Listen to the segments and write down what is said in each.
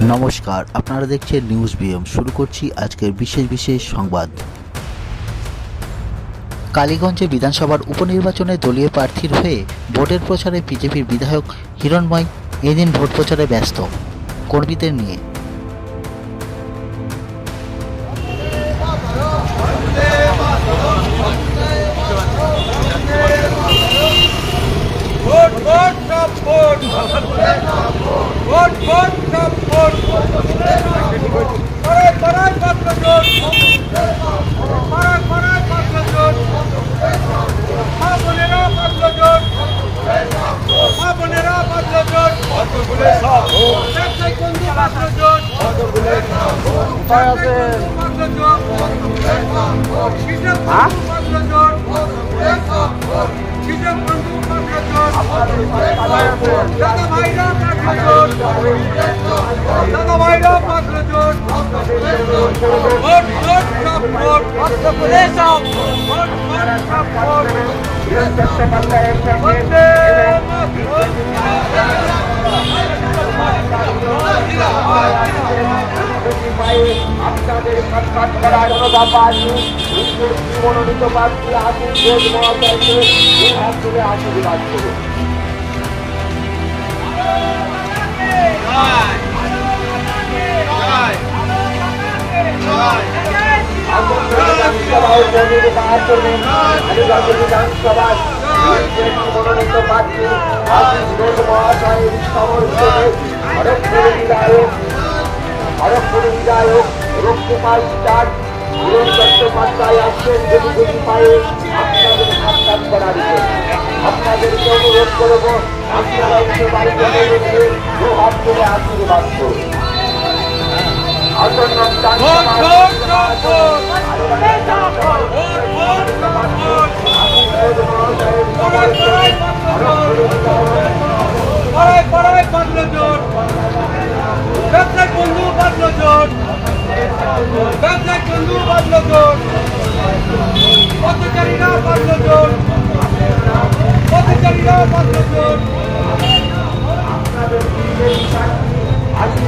নমস্কার, আপনারা দেখছেন নিউজ বিএম শুরু করছি আজকের বিশেষ বিশেষ সংবাদ। কালীগঞ্জে বিধানসভার উপনির্বাচনে দলীয় প্রার্থীর হয়ে ভোটের প্রচারে বিজেপির বিধায়ক হিরণময় এদিন ভোট প্রচারে ব্যস্ত। কর্মীদের নিয়ে। ভোট ভোট সব ভোট। পাড়ায় পাড়ায় পাত্র জোট। পাড়ায় পাড়ায় পাত্র জোট। মা বোনেরা পাত্র জোট। মা বোনেরা পাত্র জোট। পাত্র জোট কৃষক বন্ধু পাত্র জোট। জোট দাদা ভাইরা পাত্র জোট। দাদা ভাইরা পাত্র জোট। ভোট সব ভোট বলে সব ভোট ভোট আপনাদের সাক্ষাৎ করার মনোনীত প্রার্থী আসুন ঘোষ মহাশয়কে আশীর্বাদ করুন মনোনীত প্রার্থী আশিস ঘোষ মহাশয়ের সমর্থনে খড়গপুর বিধায়ক খড়গপুর বিধায়ক এবং কুমার স্টার হিরণ চট্টোপাধ্যায় পায়ে আপনাদের সাক্ষাৎ করার আপনাদেরকে অনুরোধ করব আপনারা এসে বাড়িতে রেখে দু হাত তুলে আশীর্বাদ করুন আসন্ন পথচারীরা পাত্র পথচারীরা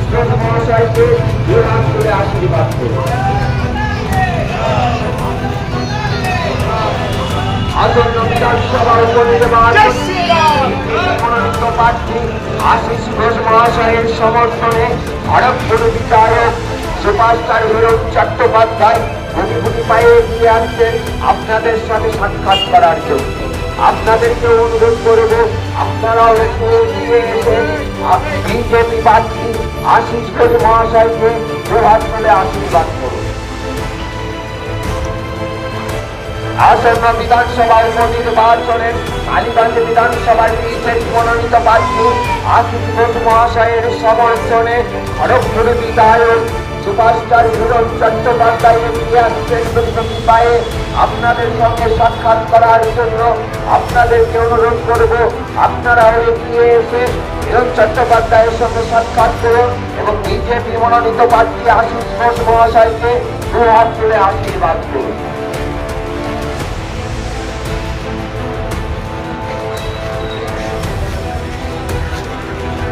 ঘোষ মহাশয়কে আশীর্বাদ করুন আসন্ন বিধানসভা উপনির্বাচন মনোনীত প্রার্থী আশিস মহাশয়ের সমর্থনে খড়গপুর বিধায়ক সুপারস্টার চট্টোপাধ্যায় গুটি গুটি পায়ে এগিয়ে আপনাদের সাথে সাক্ষাৎ করার জন্য আপনাদেরকে অনুরোধ করব আপনারাও একটু এগিয়ে এসে বিজেপি প্রার্থী আশিস ঘোষ মহাশয়কে প্রভাত তুলে আশীর্বাদ করুন। আসন্ন বিধানসভা উপনির্বাচনের কালীগঞ্জ বিধানসভার বিজেপি মনোনীত প্রার্থী আশিস ঘোষ মহাশয়ের সমর্থনে খড়গপুর বিধায়ক সুপারস্টার হিরণ চট্টোপাধ্যায় এগিয়ে আসছেন পায়ে আপনাদের সঙ্গে সাক্ষাৎ করার জন্য আপনাদেরকে অনুরোধ করব আপনারাও এগিয়ে এসে হিরণ চট্টোপাধ্যায়ের সঙ্গে সাক্ষাৎ করুন এবং বিজেপি মনোনীত প্রার্থী আশিস ঘোষ মহাশয়কে দু হাত তুলে আশীর্বাদ করুন।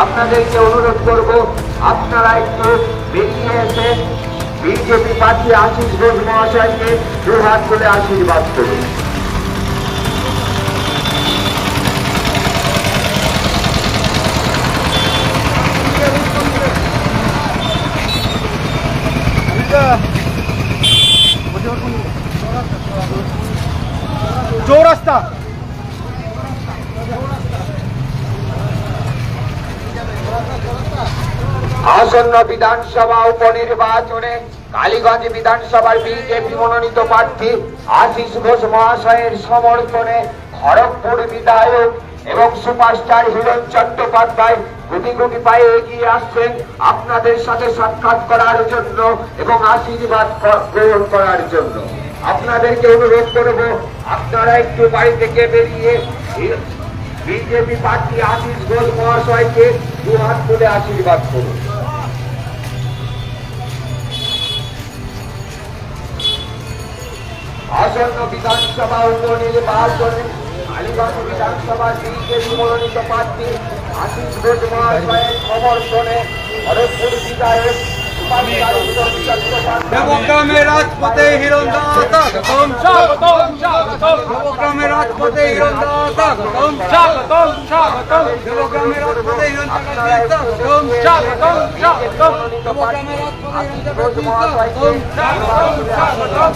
আপনাদেরকে অনুরোধ করব, আপনারা একটু বেরিয়ে এসে বিজেপি প্রার্থী আশিস ঘোষ মহাশয়কে দু হাত তুলে আশীর্বাদ করুন। চৌরাস্তা। আসন্ন বিধানসভা উপনির্বাচনে কালীগঞ্জ বিধানসভার বিজেপি মনোনীত প্রার্থী আশিস ঘোষ মহাশয়ের সমর্থনে খড়গপুর বিধায়ক এবং সুপারস্টার হিরণ চট্টোপাধ্যায় কোটি কোটি পায়ে এগিয়ে আসছেন আপনাদের সাথে সাক্ষাৎ করার জন্য এবং আশীর্বাদ গ্রহণ করার জন্য। আপনাদেরকে অনুরোধ করব, আপনারা একটু বাড়ি থেকে বেরিয়ে বিজেপি প্রার্থী আশিস ঘোষ মহাশয়কে দু হাত তুলে আশীর্বাদ করুন। আসন্ন বিধানসভা উপনির্বাচনে আলিগঞ্জ বিধানসভার বিজেপি মনোনীত প্রার্থী আশিস ঘোষ মহাশয়ের সমর্থনে খড়গপুর বিধায়ক দেবগ্রামে রাজপথে হিরণদাতা গতম স্বাগতম স্বাগতম দেবগ্রামে রাজপথে হিরণদাতা গতম স্বাগতম স্বাগতম দেবগ্রামে রাজপথে হিরণদাতা গতম স্বাগতম স্বাগতম দেবগ্রামে রাজপথে হিরণদাতা গতম স্বাগতম স্বাগতম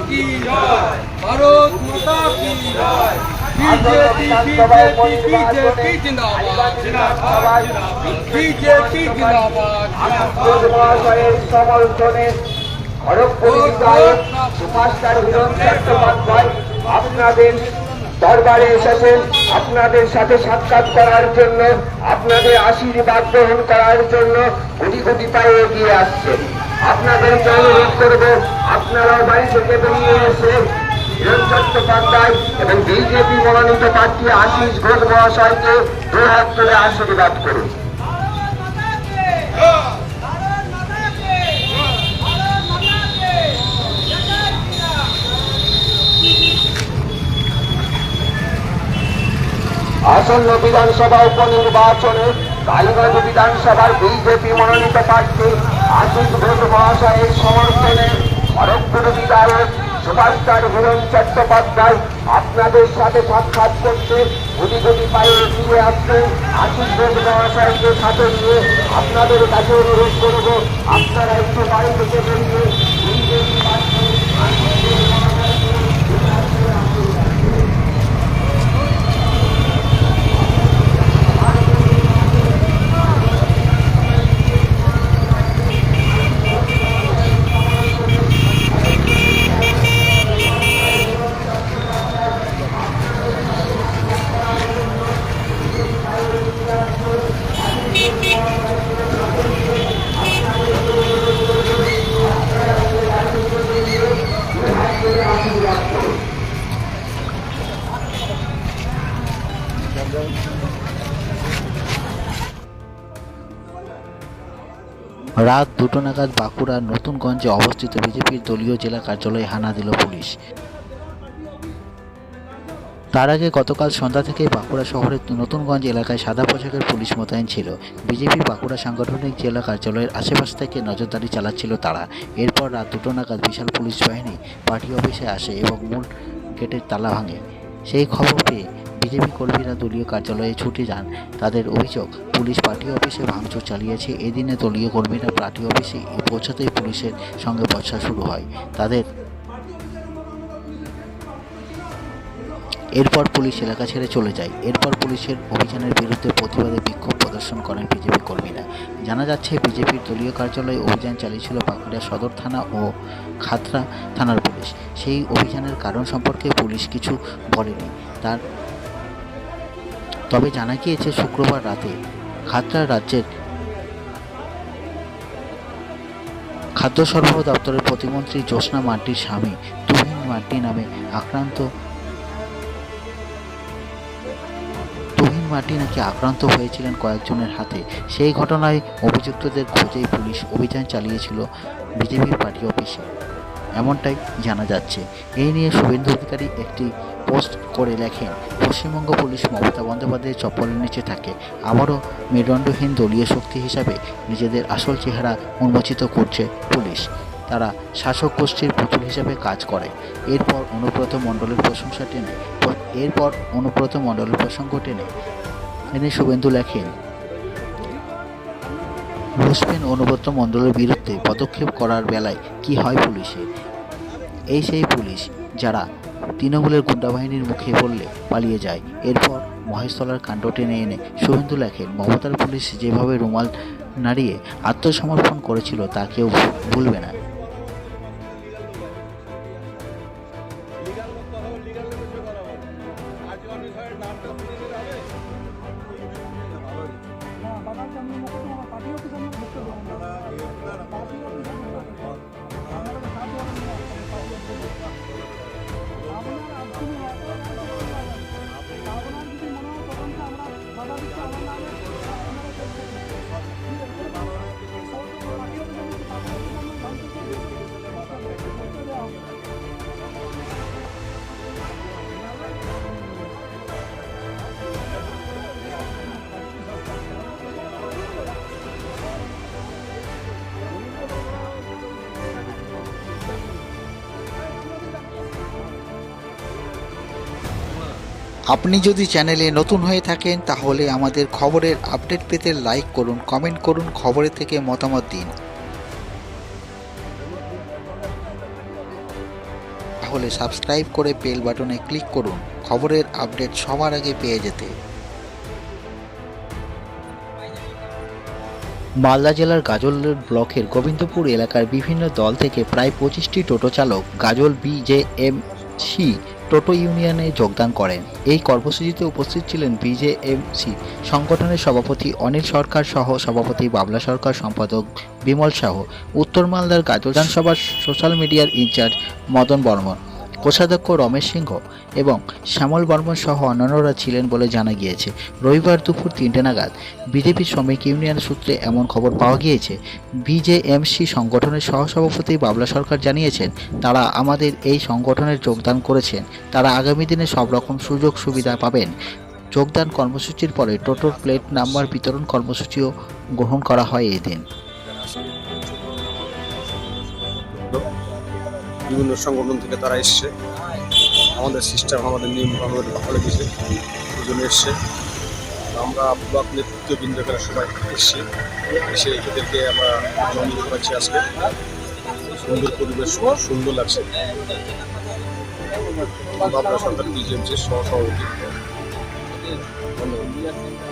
কি জয় ভারত মাতা কি জয় বিজেপি বিজেপি বিজেপি জিন্দাবাদ জিন্দাবাদ বিজেপি জিন্দাবাদ ঘোষ মহাশয়ের সমর্থনে খড়গপুর বিধায়ক সুভাষচন্দ্র চট্টোপাধ্যায় আপনাদের দরবারে এসেছেন আপনাদের সাথে সাক্ষাৎ করার জন্য, আপনাদের আশীর্বাদ গ্রহণ করার জন্য কোটি কোটি পায়ে এগিয়ে আসছেন আপনাদেরকে অনুরোধ করব, আপনারাও বাড়ি থেকে বেরিয়ে এসে হিরণ চট্টোপাধ্যায় এবং বিজেপি মনোনীত প্রার্থী আশিস ঘোষ মহাশয়কে দু হাত তুলে আশীর্বাদ করুন। আসন্ন বিধানসভা উপনির্বাচনে কালীগঞ্জ বিধানসভার বিজেপি মনোনীত প্রার্থী আশিস ঘোষ মহাশয়ের সমর্থনে খড়গপুর বিধায়ক সুভাষচন্দ্র হিরণ চট্টোপাধ্যায় আপনাদের সাথে সাক্ষাৎ করতে গুটি গুটি পায়ে এগিয়ে আসছেন আশিস ঘোষ মহাশয়কে সাথে নিয়ে আপনাদের কাছে অনুরোধ করব। আপনারা একটু বাড়ি থেকে বেরিয়ে রাত দুটো নাগাদ বাঁকুড়ার নতুনগঞ্জে অবস্থিত বিজেপির দলীয় জেলা কার্যালয়ে হানা দিল পুলিশ। তার আগে গতকাল সন্ধ্যা থেকে বাঁকুড়া শহরের নতুনগঞ্জ এলাকায় সাদা পোশাকের পুলিশ মোতায়েন ছিল। বিজেপি বাঁকুড়া সাংগঠনিক জেলা কার্যালয়ের আশেপাশ থেকে নজরদারি চালাচ্ছিল তারা। এরপর রাত দুটো নাগাদ বিশাল পুলিশ বাহিনী পার্টি অফিসে আসে এবং মূল গেটের তালা ভাঙে। সেই খবর পেয়ে বিজেপি কর্মীরা দলীয় কার্যালয়ে ছুটে যান। তাদের অভিযোগ, পুলিশ পার্টি অফিসে ভাঙচুর চালিয়েছে। এদিনে দলীয় কর্মীরা পার্টি অফিসে পৌঁছাতেই পুলিশের সঙ্গে বর্ষা শুরু হয়। তাদের এরপর পুলিশ এলাকা ছেড়ে চলে যায়। এরপর পুলিশের অভিযানের বিরুদ্ধে প্রতিবাদে বিক্ষোভ প্রদর্শন করেন বিজেপি কর্মীরা। জানা যাচ্ছে, বিজেপির দলীয় কার্যালয়ে অভিযান চালিয়েছিল বাঁকুড়া সদর থানা ও খাতড়া থানার পুলিশ। সেই অভিযানের কারণ সম্পর্কে পুলিশ কিছু বলেনি। তার তবে জানা গিয়েছে শুক্রবার রাতে খাতড়া রাজ্যের খাদ্য সরবরাহ দপ্তরের প্রতিমন্ত্রী জ্যোৎস্না মার্টির স্বামী তুহিন মার্টি নামে আক্রান্ত তুহিন মার্টি নাকি আক্রান্ত হয়েছিলেন কয়েকজনের হাতে। সেই ঘটনায় অভিযুক্তদের খোঁজেই পুলিশ অভিযান চালিয়েছিল বিজেপির পার্টি অফিসে। এমনটাই জানা যাচ্ছে। এই নিয়ে শুভেন্দু অধিকারী একটি পোস্ট করে লেখেন, পশ্চিমবঙ্গ পুলিশ মমতা বন্দ্যোপাধ্যায়ের চপ্পলের নিচে থাকে, আবারও মেরুদণ্ডহীন দলীয় শক্তি হিসাবে নিজেদের আসল চেহারা উন্মোচিত করছে পুলিশ। তারা শাসক গোষ্ঠীর পুতুল হিসেবে কাজ করে। এরপর অনুব্রত মণ্ডলের প্রশংসা টেনে, এরপর অনুব্রত মণ্ডলের প্রসঙ্গ টেনে এনে শুভেন্দু লেখেন রুশপেন অনুব্রত মণ্ডলের বিরুদ্ধে পদক্ষেপ করার বেলায় কি হয় পুলিশে? এই সেই পুলিশ যারা তৃণমূলের গুন্ডাবাহিনীর মুখে পড়লে পালিয়ে যায়। এরপর মহেশতলার কাণ্ড টেনে এনে শুভেন্দু লেখেন, মমতার পুলিশ যেভাবে রুমাল নাড়িয়ে আত্মসমর্পণ করেছিল তা কেউ ভুলবে না। আপনি যদি চ্যানেলে নতুন হয়ে থাকেন, তাহলে আমাদের খবরের আপডেট পেতে লাইক করুন, কমেন্ট করুন খবরের থেকে মতামত দিন। তাহলে সাবস্ক্রাইব করে বেল বাটনে ক্লিক করুন, খবরের আপডেট সবার আগে পেয়ে যেতে। মালদা জেলার গাজল ব্লকের গোবিন্দপুর এলাকার বিভিন্ন দল থেকে প্রায় পঁচিশটি টোটো চালক, গাজল বিজেএমসি টোটো ইউনিয়নে যোগদান করেন। এই কর্মসূচিতে উপস্থিত ছিলেন বিজেএমসি সংগঠনের সভাপতি অনিল সরকার সহ সভাপতি বাবলা সরকার, সম্পাদক বিমল সাহ, উত্তর মালদার গাজল বিধানসভার সোশ্যাল মিডিয়ার ইনচার্জ মদন বর্মন। কোষাধ্যক্ষ রমেশ সিংহ এবং শ্যামল বর্মন সহ অন্যান্যরা ছিলেন বলে জানা গিয়েছে। রবিবার দুপুর তিনটে নাগাদ বিজেপি শ্রমিক ইউনিয়ন সূত্রে এমন খবর পাওয়া গিয়েছে। বিজেএমসি সংগঠনের সহসভাপতি বাবলা সরকার জানিয়েছেন, তারা আমাদের এই সংগঠনের যোগদান করেছেন। তারা আগামী দিনে সব রকম সুযোগ সুবিধা পাবেন। যোগদান কর্মসূচির পরে টোটোর প্লেট নাম্বার বিতরণ কর্মসূচিও গ্রহণ করা হয় এই বিভিন্ন সংগঠন থেকে তারা এসছে। আমাদের সিস্টেম আমাদের নিয়ম আমাদের ভালো লেগেছে দুজনে এসছে। আমরা ব্লক নেতৃত্ববৃন্দ এখানে সবাই এসছি। এসে এদেরকে আমরা আনন্দ পাচ্ছি আজকে। সুন্দর পরিবেশ সুন্দর লাগছে। বাবলা সরকার বিজেএমসির সহ সভাপতি ধন্যবাদ।